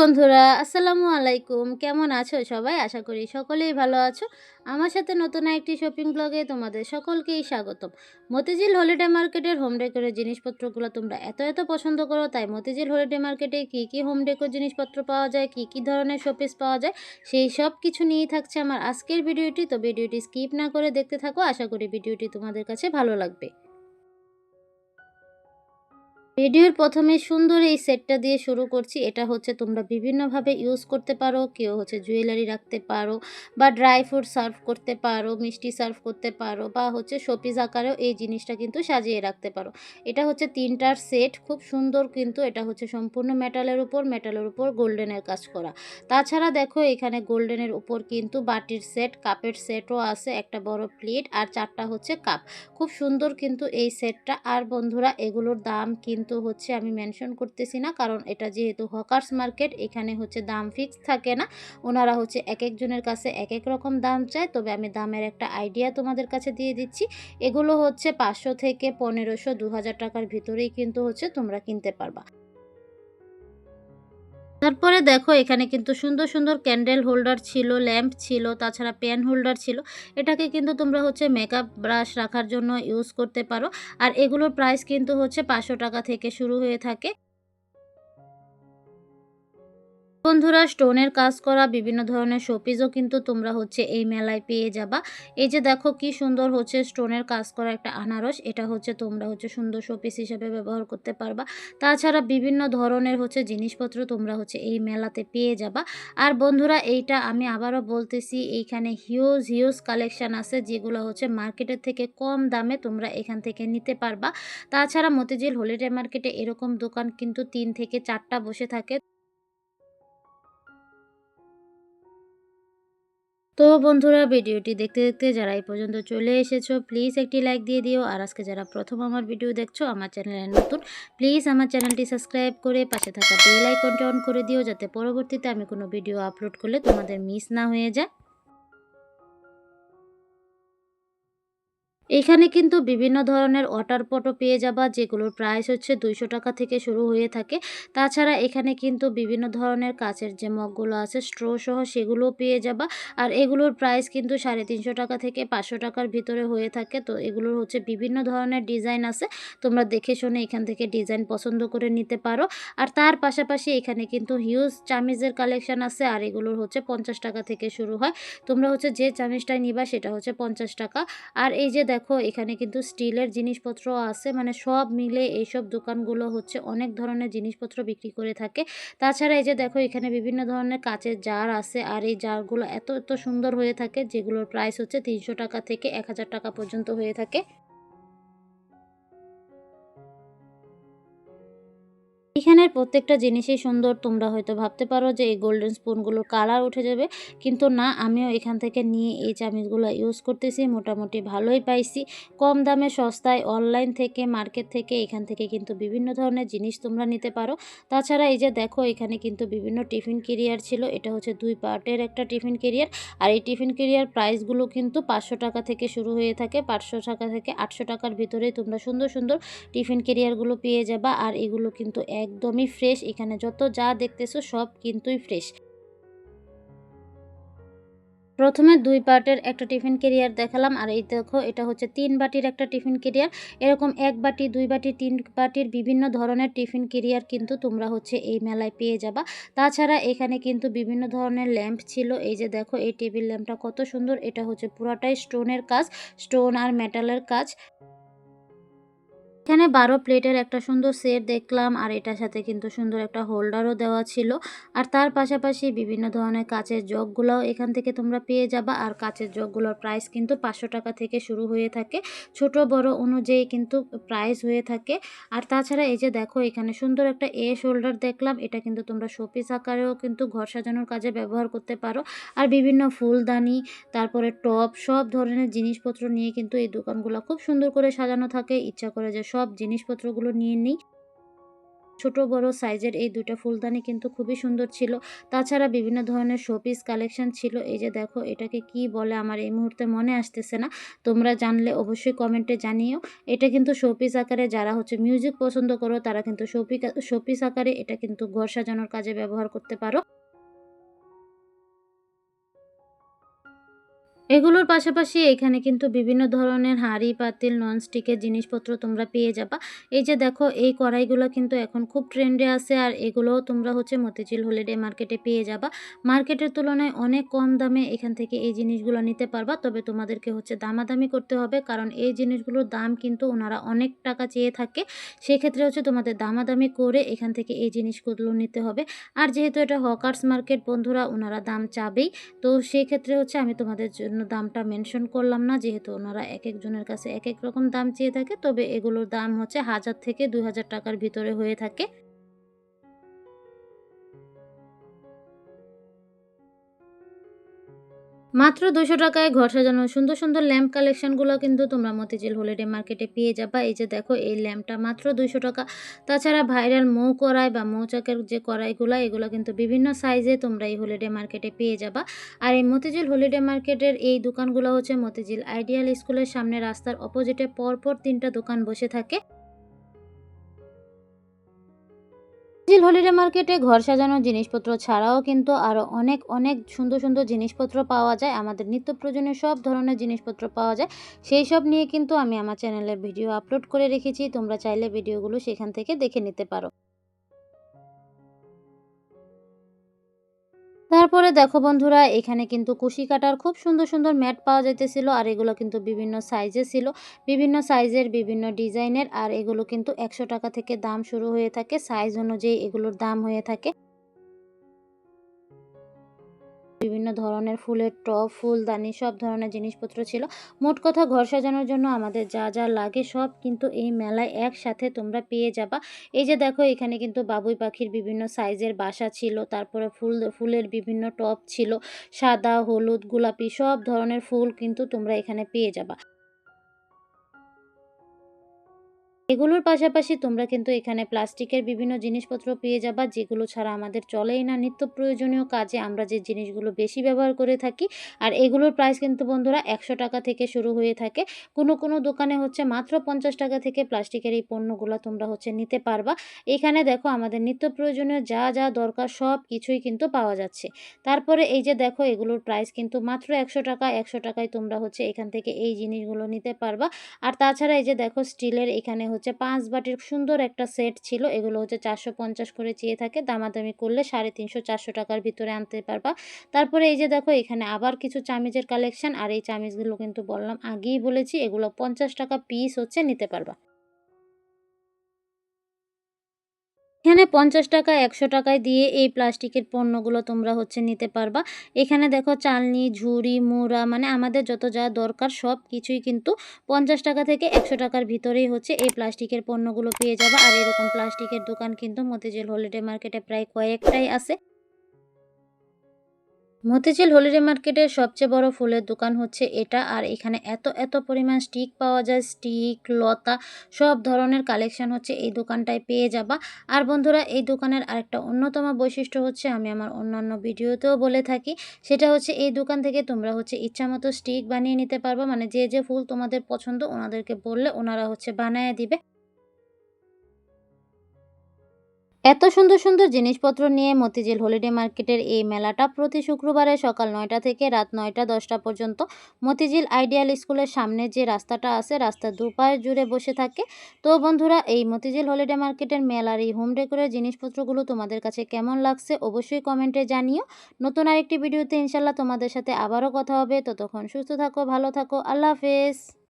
বন্ধুরা, আসসালামু আলাইকুম। কেমন আছো সবাই? আশা করি সকলেই ভালো আছো। আমার সাথে নতুন একটি শপিং ব্লগে তোমাদের সকলকেই স্বাগতম। মতিঝিল হলিডে মার্কেটের হোম ডেকোরের জিনিসপত্রগুলো তোমরা এত এত পছন্দ করো, তাই মতিঝিল হলিডে মার্কেটে কী কী হোম ডেকোর জিনিসপত্র পাওয়া যায়, কী কী ধরনের শোপিস পাওয়া যায়, সেই সব কিছু নিয়েই থাকছে আমার আজকের ভিডিওটি তো ভিডিওটি স্কিপ না করে দেখতে থাকো। আশা করি ভিডিওটি তোমাদের কাছে ভালো লাগবে। ভিডিওর প্রথমে সুন্দর এই সেটটা দিয়ে শুরু করছি। এটা হচ্ছে তোমরা বিভিন্নভাবে ইউজ করতে পারো, কেউ হচ্ছে জুয়েলারি রাখতে পারো বা ড্রাই ফ্রুট সার্ভ করতে পারো, মিষ্টি সার্ভ করতে পারো বা হচ্ছে শোপিস আকারেও এই জিনিসটা কিন্তু সাজিয়ে রাখতে পারো। এটা হচ্ছে তিনটার সেট খুব সুন্দর কিন্তু এটা হচ্ছে সম্পূর্ণ মেটালের উপর মেটালের উপর গোল্ডেনের কাজ করা। তাছাড়া দেখো এখানে গোল্ডেনের উপর কিন্তু বাটির সেট কাপের সেটও আছে, একটা বড় প্লেট আর চারটা হচ্ছে কাপ খুব সুন্দর কিন্তু এই সেটটা আর বন্ধুরা, এগুলোর দাম কিন্তু কিন্তু হচ্ছে আমি মেনশন করতেছি না, কারণ এটা যেহেতু হকার্স মার্কেট, এখানে হচ্ছে দাম ফিক্স থাকে না। ওনারা হচ্ছে এক একজনের কাছে এক এক রকম দাম চায়, তবে আমি দামের একটা আইডিয়া তোমাদের কাছে দিয়ে দিচ্ছি। এগুলো হচ্ছে পাঁচশো থেকে পনেরোশো দু হাজার টাকার ভিতরেই কিন্তু হচ্ছে তোমরা কিনতে পারবা। তারপরে দেখো, এখানে কিন্তু সুন্দর সুন্দর ক্যান্ডেল হোল্ডার ছিল ল্যাম্প ছিল, তাছাড়া পেন হোল্ডার ছিল। এটাকে কিন্তু তোমরা হচ্ছে মেকআপ ব্রাশ রাখার জন্য ইউজ করতে পারো। আর এগুলোর প্রাইস কিন্তু হচ্ছে পাঁচশো টাকা থেকে শুরু হয়ে থাকে। বন্ধুরা, স্টোনের কাজ করা, বিভিন্ন ধরনের শোপিসও কিন্তু তোমরা হচ্ছে এই মেলায় পেয়ে যাবা। এই যে দেখো কি সুন্দর হচ্ছে স্টোনের কাজ করা একটা আনারস, এটা হচ্ছে তোমরা হচ্ছে সুন্দর শোপিস হিসেবে ব্যবহার করতে পারবা। তাছাড়া বিভিন্ন ধরনের হচ্ছে জিনিসপত্র তোমরা হচ্ছে এই মেলাতে পেয়ে যাবা। আর বন্ধুরা, এইটা আমি আবারও বলতেছি, এইখানে হিউজ হিউজ কালেকশান আছে যেগুলো হচ্ছে মার্কেটের থেকে কম দামে তোমরা এখান থেকে নিতে পারবা। তাছাড়া মতিঝিল হলিডে মার্কেটে এরকম দোকান কিন্তু তিন থেকে চারটা বসে থাকে। তো বন্ধুরা, ভিডিওটি দেখতে দেখতে যারা এই পর্যন্ত চলে এসেছ প্লিজ একটি লাইক দিয়ে দিও। আর আজকে যারা প্রথম আমার ভিডিও দেখছ, আমার চ্যানেলে নতুন প্লিজ আমার চ্যানেলটি সাবস্ক্রাইব করে পাশে থাকা বেল আইকনটি অন করে দিও, যাতে পরবর্তীতে আমি কোনো ভিডিও আপলোড করলে তোমাদের মিস না হয়ে যায়। এখানে কিন্তু বিভিন্ন ধরনের ওয়াটার পটও পেয়ে যাবা, যেগুলোর প্রাইস হচ্ছে দুইশো টাকা থেকে শুরু হয়ে থাকে। তাছাড়া এখানে কিন্তু বিভিন্ন ধরনের কাচের যে মগগুলো আছে স্ট্রো সহ সেগুলোও পেয়ে যাবা। আর এগুলোর প্রাইস কিন্তু সাড়ে তিনশো টাকা থেকে পাঁচশো টাকার ভিতরে হয়ে থাকে। তো এগুলোর হচ্ছে বিভিন্ন ধরনের ডিজাইন আছে। তোমরা দেখে শুনে এখান থেকে ডিজাইন পছন্দ করে নিতে পারো। আর তার পাশাপাশি এখানে কিন্তু হিউজ চামিজের কালেকশান আছে, আর এগুলোর হচ্ছে পঞ্চাশ টাকা থেকে শুরু হয়। তোমরা হচ্ছে যে চামিজটাই নিবা, সেটা হচ্ছে পঞ্চাশ টাকা। আর এই যে দেখো, এখানে কিন্তু স্টিলের জিনিসপত্র আছে। মানে সব মিলে এইসব দোকানগুলো হচ্ছে অনেক ধরনের জিনিসপত্র বিক্রি করে থাকে। তাছাড়া এই যে দেখো, এখানে বিভিন্ন ধরনের কাচের জার আছে আর এই জারগুলো এত এত সুন্দর হয়ে থাকে, যেগুলোর প্রাইস হচ্ছে তিনশো টাকা থেকে এক হাজার টাকা পর্যন্ত হয়ে থাকে। এখানের প্রত্যেকটা জিনিসই সুন্দর। তোমরা হয়তো ভাবতে পারো যে এই গোল্ডেন স্পুনগুলোর কালার উঠে যাবে। কিন্তু না, আমিও এখান থেকে নিয়ে এই চামিচগুলো ইউজ করতেছি। মোটামুটি ভালোই পাইছি। কম দামে সস্তায় অনলাইন থেকে মার্কেট থেকে এখান থেকে কিন্তু বিভিন্ন ধরনের জিনিস তোমরা নিতে পারো। তাছাড়া এই যে দেখো, এখানে কিন্তু বিভিন্ন টিফিন কেরিয়ার ছিল। এটা হচ্ছে দুই পার্টের একটা টিফিন কেরিয়ার আর এই টিফিন কেরিয়ার প্রাইসগুলো কিন্তু পাঁচশো টাকা থেকে শুরু হয়ে থাকে। পাঁচশো টাকা থেকে আটশো টাকার ভিতরেই তোমরা সুন্দর সুন্দর টিফিন কেরিয়ারগুলো পেয়ে যাবা। আর এগুলো কিন্তু এক একদমই ফ্রেশ এখানে যত যা দেখতেছো সব কিন্তুই ফ্রেশ প্রথমে দুই পার্টের একটা টিফিন কেরিয়ার দেখালাম, আর এই দেখো, এটা হচ্ছে তিন বাটির একটা টিফিন কেরিয়ার। এরকম এক বাটি, দুই বাটি, তিন বাটির বিভিন্ন ধরনের টিফিন কেরিয়ার কিন্তু তোমরা হচ্ছে এই মেলায় পেয়ে যাবা। তাছাড়া এখানে কিন্তু বিভিন্ন ধরনের ল্যাম্প ছিল। এই যে দেখো, এই টেবিল ল্যাম্পটা কত সুন্দর। এটা হচ্ছে পুরাটাই স্টোনের কাজ স্টোন আর মেটালের কাজ। এখানে বারো প্লেটের একটা সুন্দর সেট দেখলাম, আর এটার সাথে কিন্তু সুন্দর একটা হোল্ডারও দেওয়া ছিল। আর তার পাশাপাশি বিভিন্ন ধরনের কাচের জগগুলোও এখান থেকে তোমরা পেয়ে যাবা। আর কাচের জগগুলোর প্রাইস কিন্তু পাঁচশো টাকা থেকে শুরু হয়ে থাকে। ছোট, বড় অনুযায়ী কিন্তু প্রাইস হয়ে থাকে। আর তাছাড়া এই যে দেখো, এখানে সুন্দর একটা এ হোল্ডার দেখলাম। এটা কিন্তু তোমরা শোপিস আকারেও কিন্তু ঘর সাজানোর কাজে ব্যবহার করতে পারো। আর বিভিন্ন ফুলদানি, তারপরে টপ সব ধরনের জিনিসপত্র নিয়ে কিন্তু এই দোকানগুলো খুব সুন্দর করে সাজানো থাকে। ইচ্ছা করে যে সব জিনিসপত্রগুলো নিয়ে নিই। ছোট, বড় সাইজের এই দুইটা ফুলদানি কিন্তু খুবই সুন্দর ছিল। তাছাড়া বিভিন্ন ধরনের শোপিস কালেকশন ছিল। এই যে দেখো, এটাকে কি বলে আমার এই মুহূর্তে মনে আসতেছে না। তোমরা জানলে অবশ্যই কমেন্টে জানিও। এটা কিন্তু শোপিস আকারে যারা হচ্ছে মিউজিক পছন্দ করো, তারা কিন্তু শোপিক, শোপিস আকারে এটা কিন্তু ঘর সাজানোর কাজে ব্যবহার করতে পারো। এগুলোর পাশাপাশি এখানে কিন্তু বিভিন্ন ধরনের হাঁড়ি, পাতিল ননস্টিকের জিনিসপত্র তোমরা পেয়ে যাবা। এই যে দেখো, এই কড়াইগুলো কিন্তু এখন খুব ট্রেন্ডে আছে আর এগুলোও তোমরা হচ্ছে মতিঝিল হলিডে মার্কেটে পেয়ে যাবা। মার্কেটের তুলনায় অনেক কম দামে এখান থেকে এই জিনিসগুলো নিতে পারবা, তবে তোমাদেরকে হচ্ছে দামাদামি করতে হবে, কারণ এই জিনিসগুলোর দাম কিন্তু ওনারা অনেক টাকা চেয়ে থাকে। সেক্ষেত্রে হচ্ছে তোমাদের দামাদামি করে এখান থেকে এই জিনিসগুলো নিতে হবে। আর যেহেতু এটা হকার্স মার্কেট বন্ধুরা, ওনারা দাম চাবেই। তো সেই ক্ষেত্রে হচ্ছে আমি তোমাদের জন্য দামটা মেনশন করলাম না, যেহেতু ওনারা এক একজনের কাছে এক এক রকম দাম চেয়ে থাকে, তবে এগুলোর দাম হচ্ছে হাজার থেকে দুই হাজার টাকার ভিতরে হয়ে থাকে। মাত্র দুশো টাকায় ঘর সাজানো সুন্দর সুন্দর ল্যাম্প কালেকশনগুলো কিন্তু তোমরা মতিঝিল হলিডে মার্কেটে পেয়ে যাবা। এই যে দেখো, এই ল্যাম্পটা মাত্র দুইশো টাকা। তাছাড়া ভাইরাল মৌ কড়াই বা মৌচাকের যে কড়াইগুলো, এগুলো কিন্তু বিভিন্ন সাইজে তোমরা এই হলিডে মার্কেটে পেয়ে যাবা। আর এই মতিঝিল হলিডে মার্কেটের এই দোকানগুলো হচ্ছে মতিঝিল আইডিয়াল স্কুলের সামনে রাস্তার অপোজিটে পরপর তিনটা দোকান বসে থাকে। জিল হলিডে মার্কেটে ঘর সাজানোর জিনিসপত্র ছাড়াও কিন্তু আরও অনেক অনেক সুন্দর সুন্দর জিনিসপত্র পাওয়া যায়। আমাদের নিত্য প্রয়োজনীয় সব ধরনের জিনিসপত্র পাওয়া যায়। সেই সব নিয়ে কিন্তু আমি আমার চ্যানেলে ভিডিও আপলোড করে রেখেছি। তোমরা চাইলে ভিডিওগুলো সেখান থেকে দেখে নিতে পারো। তারপরে দেখো বন্ধুরা, এখানে কিন্তু কুশি কাটার খুব সুন্দর সুন্দর ম্যাট পাওয়া যাইতেছিল আর এগুলো কিন্তু বিভিন্ন সাইজে ছিল। বিভিন্ন সাইজের, বিভিন্ন ডিজাইনের আর এগুলো কিন্তু একশো টাকা থেকে দাম শুরু হয়ে থাকে। সাইজ অনুযায়ী এগুলোর দাম হয়ে থাকে। বিভিন্ন ধরনের ফুলের টপ, ফুলদানি, সব ধরনের জিনিসপত্র ছিল। মোট কথা ঘর সাজানোর জন্য আমাদের যা যা লাগে সব কিন্তু এই মেলায় একসাথে তোমরা পেয়ে যাবা। এই যে দেখো, এখানে কিন্তু বাবুই পাখির বিভিন্ন সাইজের বাসা ছিল, তারপরে ফুল, ফুলের বিভিন্ন টপ ছিল, সাদা, হলুদ, গোলাপি, সব ধরনের ফুল কিন্তু তোমরা এখানে পেয়ে যাবা। এগুলোর পাশাপাশি তোমরা কিন্তু এখানে প্লাস্টিকের বিভিন্ন জিনিসপত্র পেয়ে যাবা, যেগুলো ছাড়া আমাদের চলেই না। নিত্য প্রয়োজনীয় কাজে আমরা যে জিনিসগুলো বেশি ব্যবহার করে থাকি, আর এগুলোর প্রাইস কিন্তু বন্ধুরা একশো টাকা থেকে শুরু হয়ে থাকে। কোনো কোনো দোকানে হচ্ছে মাত্র পঞ্চাশ টাকা থেকে প্লাস্টিকের এই পণ্যগুলো তোমরা হচ্ছে নিতে পারবা। এখানে দেখো আমাদের নিত্য প্রয়োজনীয় যা যা দরকার সব কিছুই কিন্তু পাওয়া যাচ্ছে। তারপরে এই যে দেখো এগুলোর প্রাইস কিন্তু মাত্র একশো টাকা, একশো টাকায় তোমরা হচ্ছে এখান থেকে এই জিনিসগুলো নিতে পারবা। আর তাছাড়া এই যে দেখো স্টিলের এখানে হচ্ছে পাঁচ বাটির সুন্দর একটা সেট ছিল। এগুলো হচ্ছে চারশো পঞ্চাশ করে চেয়ে থাকে। দামাদামি করলে সাড়ে তিনশো, চারশো টাকার ভিতরে আনতে পারবা। তারপরে এই যে দেখো, এখানে আবার কিছু চামিজের কালেকশন আর এই চামিজগুলো কিন্তু বললাম আগেই বলেছি, এগুলো পঞ্চাশ টাকা পিস হচ্ছে, নিতে পারবা। এখানে পঞ্চাশ টাকা, একশো টাকায় দিয়ে এই প্লাস্টিকের পণ্যগুলো তোমরা হচ্ছে নিতে পারবা। এখানে দেখো চালনি, ঝুড়ি, মুড়া মানে আমাদের যত যা দরকার সব কিছুই কিন্তু পঞ্চাশ টাকা থেকে একশো টাকার ভিতরেই হচ্ছে এই প্লাস্টিকের পণ্যগুলো পেয়ে যাবা। আর এরকম প্লাস্টিকের দোকান কিন্তু মতিঝিল হলিডে মার্কেটে প্রায় কয়েকটাই আছে। মতিঝিল হলিডে মার্কেটের সবচেয়ে বড় ফুলের দোকান হচ্ছে এটা, আর এখানে এত এত পরিমাণ স্টিক পাওয়া যায়, স্টিক, লতা, সব ধরনের কালেকশন হচ্ছে এই দোকানটায় পেয়ে যাবা। আর বন্ধুরা, এই দোকানের আরেকটা অন্যতম বৈশিষ্ট্য হচ্ছে আমি আমার অন্যান্য ভিডিওতেও বলে থাকি, সেটা হচ্ছে এই দোকান থেকে তোমরা হচ্ছে ইচ্ছামতো স্টিক বানিয়ে নিতে পারবা মানে যে যে ফুল তোমাদের পছন্দ ওনাদেরকে বললে ওনারা হচ্ছে বানিয়ে দিবে। এত সুন্দর সুন্দর জিনিসপত্র নিয়ে মতিঝিল হলিডে মার্কেটের এই মেলাটা প্রতি শুক্রবারে সকাল নয়টা থেকে রাত নয়টা দশটা পর্যন্ত মতিঝিল আইডিয়াল স্কুলের সামনে যে রাস্তাটা আছে রাস্তার দুপায়ে জুড়ে বসে থাকে। তো বন্ধুরা, এই মতিঝিল হলিডে মার্কেটের মেলার এই হোম ডেকোরের জিনিসপত্রগুলো তোমাদের কাছে কেমন লাগছে অবশ্যই কমেন্টে জানিও। নতুন আরেকটি ভিডিওতে ইনশাল্লাহ তোমাদের সাথে আবারও কথা হবে। ততক্ষণ সুস্থ থাকো, ভালো থাকো। আল্লাহ হাফেজ।